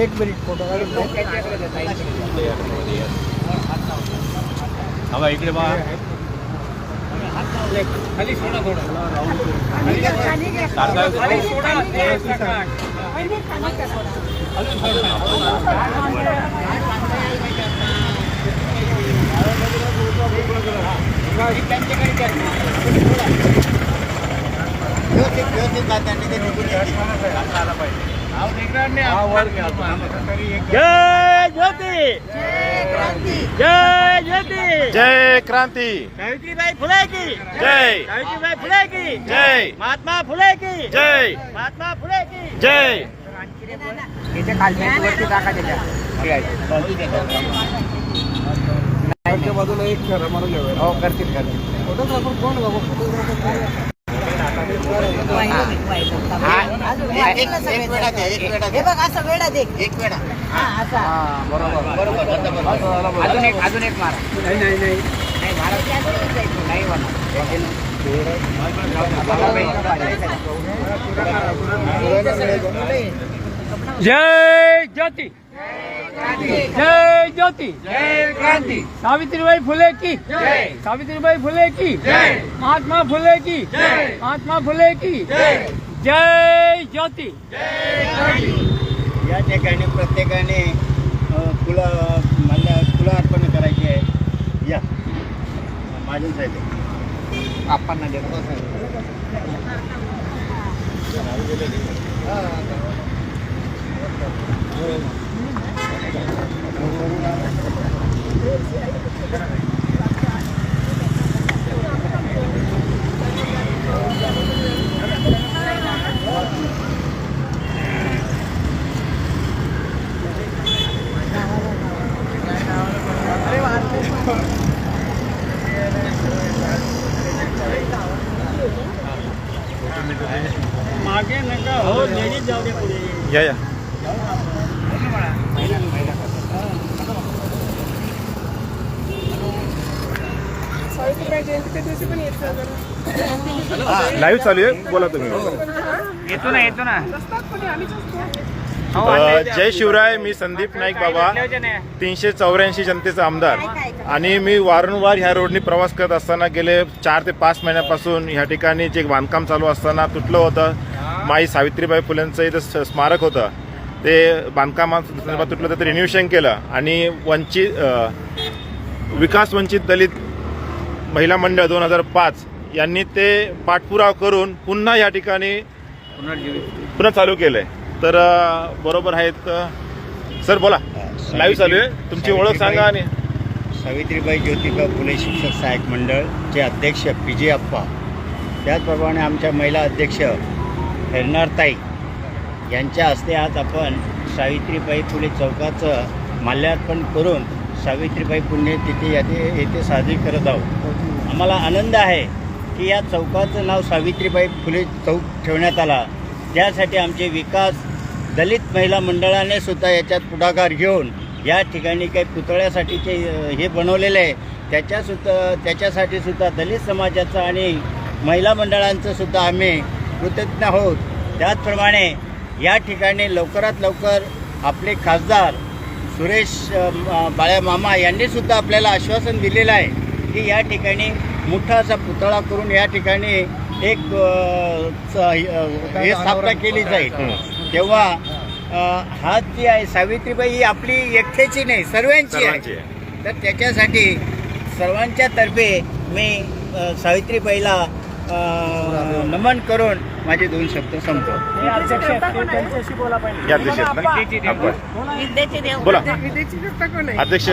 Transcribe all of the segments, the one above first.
एक minute photo हवा इकडे बा खाली सोडा थोडं. सारखा खाली सोडा. ते प्रकाश. जय ज्योती जय ज्योती जय क्रांती सावित्रीबाई फुले की जय सावित्रीबाई फुले की जय महात्मा फुले की जय महात्मा फुले की जय त्याच्या खालच्या वरती टाका त्याच्या बाजूला एक करा मला हो करतील अजून एक अजून एक मारा नाही नाही नाही जय ज्योती. जय ज्योती। जय क्रांती। सावित्रीबाई फुले की। जय। सावित्रीबाई फुले की। जय। महात्मा फुले की। जय। महात्मा फुले की। जय। जय ज्योती। या ठिकाणी प्रत्येकाने फुलं मला फुलं अर्पण करायची आहे. या. माझून साहेब आपण देतो. मागे लाईव्ह चालू आहे? बोला तुम्ही. येतो ना येतो ना. अ, जय शिवराय मी संदीप नाईक बाबा. तीनशे चौऱ्याऐंशी जनतेचा आमदार. आणि मी वारंवार ह्या रोडनी प्रवास करत असताना गेले चार ते पाच महिन्यापासून ह्या ठिकाणी जे बांधकाम चालू असताना तुटलं होतं. माई सावित्रीबाई फुलेंचं इथं स- स्मारक होतं. ते बांधकामात तुटलं तर ते रिन्युएशन केलं. आणि वंचित अ, विकास वंचित दलित महिला मंडळ दोन हजार पाच यांनी ते पाठपुरावा करून पुन्हा या ठिकाणी पुन्हा चालू केलंय. तर अ, बरोबर आहेत सर बोला. लाईव्ह चालू आहे. तुमची ओळख सांगा आणि सावित्रीबाई ज्योतिबा फुले शिक्षक सहाय्यक मंडळचे अध्यक्ष पी जे अप्पा. त्याचप्रमाणे आमच्या महिला अध्यक्ष हेरणारताई यांच्या हस्ते आज आपण सावित्रीबाई फुले चौकाचं माल्यार्पण करून सावित्रीबाई पुण्यतिथी येथे येथे साजरी करत आहोत. आम्हाला आनंद आहे की या चौकाचं नाव सावित्रीबाई फुले चौक ठेवण्यात आला. त्यासाठी आमचे विकास दलित महिला मंडळाने सुद्धा याच्यात पुढाकार घेऊन या ठिकाणी काही पुतळ्यासाठीचे हे बनवलेले आहे. त्याच्यासुद्धा त्याच्यासाठी सुद्धा दलित समाजाचं आणि महिला मंडळांचं सुद्धा आम्ही कृतज्ञ आहोत. त्याचप्रमाणे या ठिकाणी लवकरात लवकर आपले खासदार सुरेश बाळ्या मामा यांनी सुद्धा आपल्याला आश्वासन दिलेलं आहे की या ठिकाणी मोठा असा पुतळा करून या ठिकाणी एक हे स्थापना केली जाईल. तेव्हा हा जी आहे सावित्रीबाई ही आपली एकट्याची नाही सर्वांची आहे. तर त्याच्यासाठी सर्वांच्या तर्फे मी सावित्रीबाईला नमन करून माझे दोन शब्द संपतो बोला अध्यक्ष.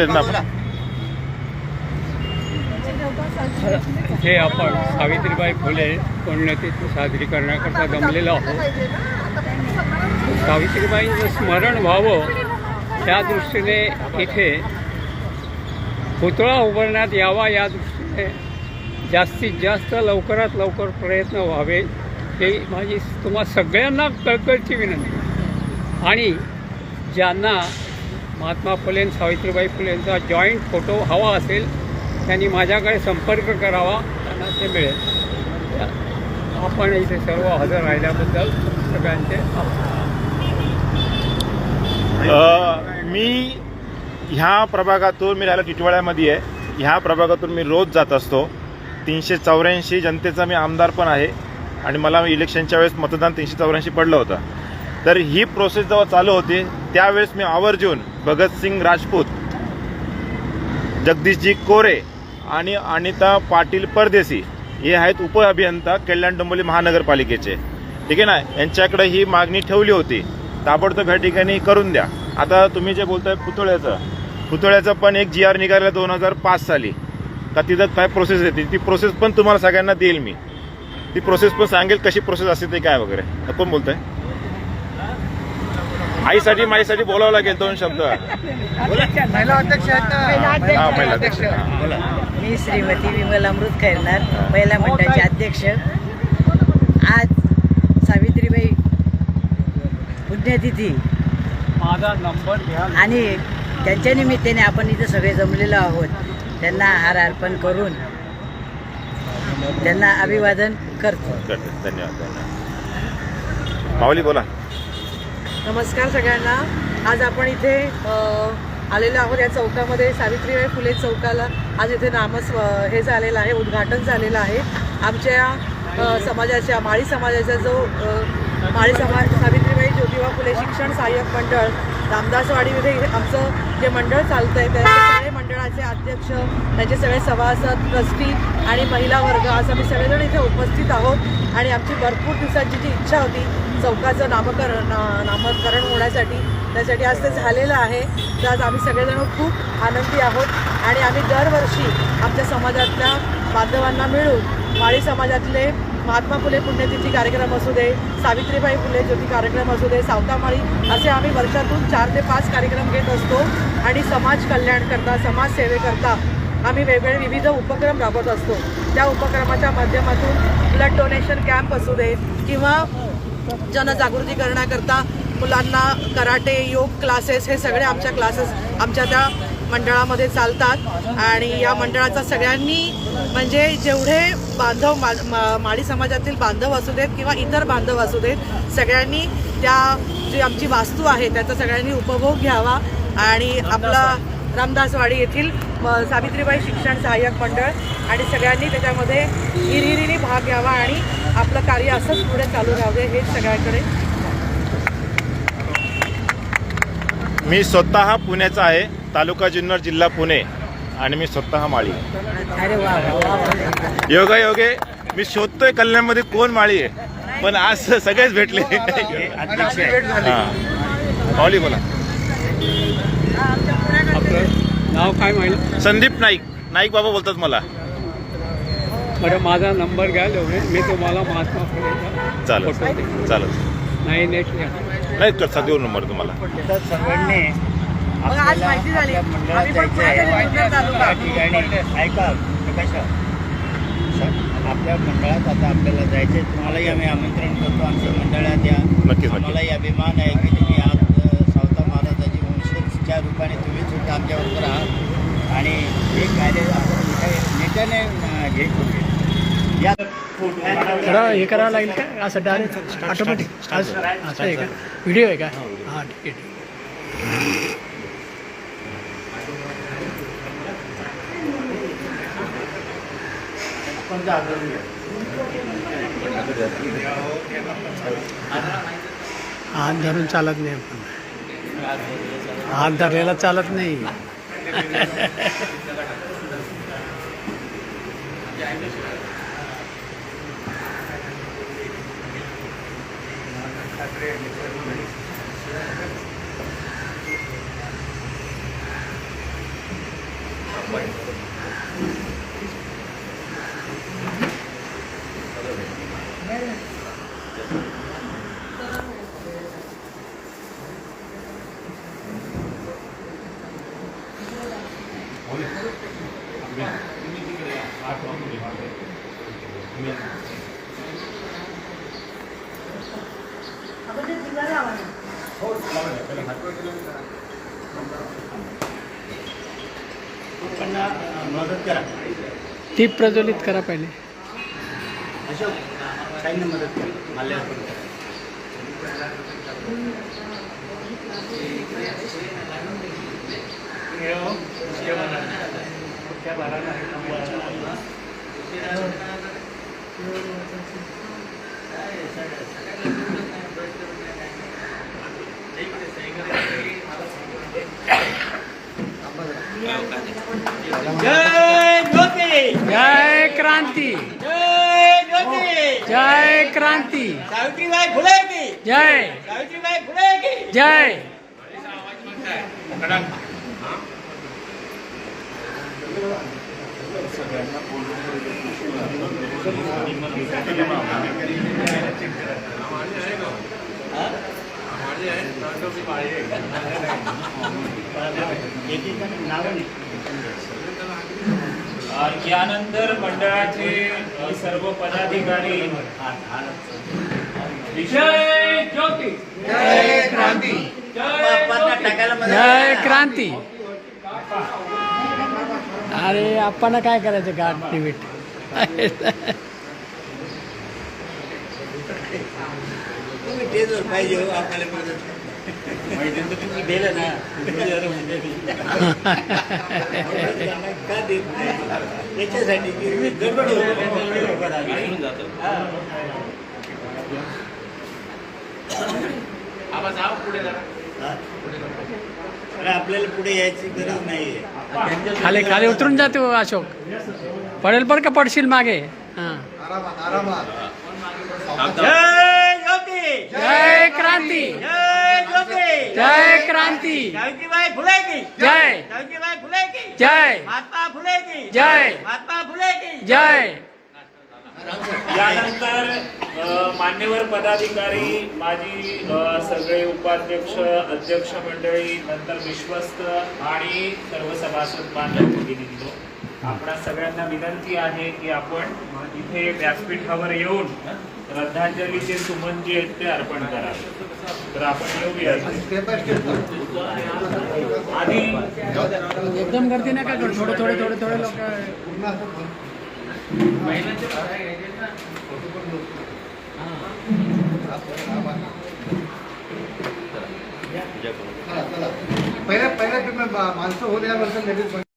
हे आपण सावित्रीबाई फुले पुण्यतिथी साजरी करण्याकरता जमलेलो आहोत. सावित्रीबाईंचं स्मरण व्हावं त्या दृष्टीने इथे पुतळा उभारण्यात यावा या दृष्टीने जास्तीत जास्त लवकरात लवकर प्रयत्न व्हावे. हे माझी तुम्हा सगळ्यांना कळकळची विनंती. आणि ज्यांना महात्मा फुले सावित्रीबाई फुलेंचा जॉईंट फोटो हवा असेल त्यांनी माझ्याकडे संपर्क करावा त्यांना ते मिळेल. आपण इथे सर्व हजर राहिल्याबद्दल सगळ्यांचे मी ह्या प्रभागातून मी राहिला टिटवाळ्यामध्ये आहे. ह्या प्रभागातून मी रोज जात असतो. तीनशे चौऱ्याऐंशी जनतेचा मी आमदार पण आहे. आणि मला इलेक्शनच्या वेळेस मतदान तीनशे चौऱ्याऐंशी पडलं होतं. तर ही प्रोसेस जेव्हा चालू होती त्यावेळेस मी आवर्जून भगतसिंग राजपूत जगदीशजी कोरे आणि अनिता पाटील परदेसी हे आहेत उप अभियंता कल्याण डोंबिवली महानगरपालिकेचे. ठीक आहे ना? यांच्याकडे ही मागणी ठेवली होती. ताबडतोब ह्या ठिकाणी करून द्या. आता तुम्ही जे बोलताय पुतळ्याचं पुतळ्याचं पण एक जी आर निघालं दोन हजार पाच साली. का तिथं काय प्रोसेस येते ती प्रोसेस पण तुम्हाला सगळ्यांना देईल मी. ती प्रोसेस पण सांगेल कशी प्रोसेस असते ते काय वगैरे. कोण बोलतंय. आईसाठी माईसाठी बोलावं लागेल दोन शब्द. महिला अध्यक्ष आहेत ना. हा, महिला अध्यक्ष. मी श्रीमती विमल अमृत खैरनार महिला मंडळाचे अध्यक्ष. आज सावित्रीबाई पुण्यतिथी. माझा नंबर घ्या. आणि त्यांच्या निमित्ताने आपण इथे सगळे जमलेलो आहोत. त्यांना हार अर्पण करून त्यांना अभिवादन करतो. करते. धन्यवाद धन्यवाद. माऊली बोला. नमस्कार सगळ्यांना. आज आपण इथे आलेलो आहोत या चौकामध्ये. सावित्रीबाई फुले चौकाला आज इथे नामस हे झालेलं आहे उद्घाटन झालेलं आहे. आमच्या समाजाच्या माळी समाजाचा जो माळी समाज सावित्रीबाई ज्योतिबा फुले शिक्षण सहाय्यक मंडळ रामदासवाडीमध्ये आमचं जे मंडळ चालतं आहे त्या सगळे मंडळाचे अध्यक्ष त्याचे सगळे सभासद ट्रस्टी आणि महिला वर्ग असं आम्ही सगळेजण इथे उपस्थित आहोत. आणि आमची भरपूर दिवसांची जी इच्छा होती चौकाचं नामकरण ना- नामकरण होण्यासाठी त्यासाठी आज ते झालेलं आहे. तर आज आम्ही सगळेजण खूप आनंदी आहोत. आणि आम्ही दरवर्षी आमच्या समाजातल्या बांधवांना मिळून माळी समाजातले महात्मा फुले पुण्यतिथी कार्यक्रम असू दे सावित्रीबाई फुले ज्योती कार्यक्रम असू दे सावतामाळी असे आम्ही वर्षातून चार ते पाच कार्यक्रम घेत असतो आणि समाज कल्याणकरता समाजसेवेकरता आम्ही वेगवेगळे विविध उपक्रम राबवत असतो. त्या उपक्रमाच्या माध्यमातून ब्लड डोनेशन कॅम्प असू दे किंवा जनजागृती करण्याकरता मुलांना कराटे योग क्लासेस हे सगळे आमच्या क्लासेस आमच्या त्या मंडळामध्ये चालतात आणि या मंडळाचा सगळ्यांनी म्हणजे जेवढे बांधव मा मा- माळी समाजातील बांधव असू देत किंवा इतर बांधव असू देत सगळ्यांनी त्या जी आमची वास्तू आहे त्याचा सगळ्यांनी उपभोग घ्यावा आणि आपला रामदासवाडी येथील सावित्रीबाई शिक्षण सहाय्यक मंडळ आणि सगळ्यांनी त्याच्यामध्ये हिरिरीने भाग घ्यावा आणि आपलं कार्य असंच पुढे चालू राहू दे हे सगळ्यांकडे. मी स्वतः पुण्याचा आहे. तालुका जुन्नर जिल्हा पुणे. आणि मी स्वतः माळी. योगा योगे मी शोधतोय कल्याणमध्ये कोण माळी आहे. पण आज सगळेच भेटले. हा माऊली बोला. आपलं नाव काय माहिती? संदीप नाईक. नाईक बाबा बोलतात मला. बरं माझा नंबर घ्या एवढे मी तुम्हाला महात्मा फुलेचा चालेल. चालेल. एट घ्या. नाही करता देऊ नंबर तुम्हाला. मग आज माहिती झाली. आपल्या मंडळात आम्ही पण ठिकाणी. ऐका आपल्या आता आपल्याला जायचं आहे तुम्हालाही आम्ही आमंत्रण करतो. आमच्या मंडळात या. नक्कीच. आम्हालाही अभिमान आहे की तुम्ही आज सावता महाराजाची वंशजच्या रूपाने तुम्ही सुद्धा आमच्याबरोबर आहात. आणि हे कार्य आपण नेत्याने अ, हे करू या. हे करावं लागेल का? असं डायरेक्ट ऑटोमॅटिक असं असं आहे का? व्हिडिओ आहे का? हां ठीक आहे. हात धरून चालत नाही आपण. हात धरलेला चालत नाही. आपण ती प्रज्वलित करा पहिले. अशोक साईंना मदत करा माल्यार्पण करा जय ज्योती जय क्रांती जय ज्योती जय क्रांती। सावित्रीबाई फुले की जय। सावित्रीबाई फुले की जय यानंतर मंडळाचे सर्व पदाधिकारी जय ज्योती. जय क्रांती. जय क्रांती. अरे आपण काय करायचं गाठ निमिट पाहिजे हो आपल्याला तुम्ही दिलं ना. का देत नाही? त्याच्यासाठी की गडबड अरे आपल्याला पुढे यायची गरज नाहीये. खाली खाली उतरून जा तू अशोक. पडेल पण का पडशील मागे? हां. जय ज्योती जय क्रांती! जय ज्योती। जय क्रांती। सावित्रीबाई फुले की जय। सावित्रीबाई फुले की जय। महात्मा फुले की जय। महात्मा फुले की जय यानंतर मान्यवर पदाधिकारी माजी सगळे उपाध्यक्ष अध्यक्ष मंडळी नंतर विश्वस्त आणि सर्व सभासद बांधव भगिनींनो आपणा सगळ्यांना विनंती आहे की आपण इथे व्यासपीठावर येऊन श्रद्धांजलीचे सुमन जे आहेत ते अर्पण करावे तर आपण येऊया. आणि एकदम गर्दी नका करू थोडे थोडे थोडे थोडे लोक पहिल्या पहिल्या माणसं होऊ द्या लेडीज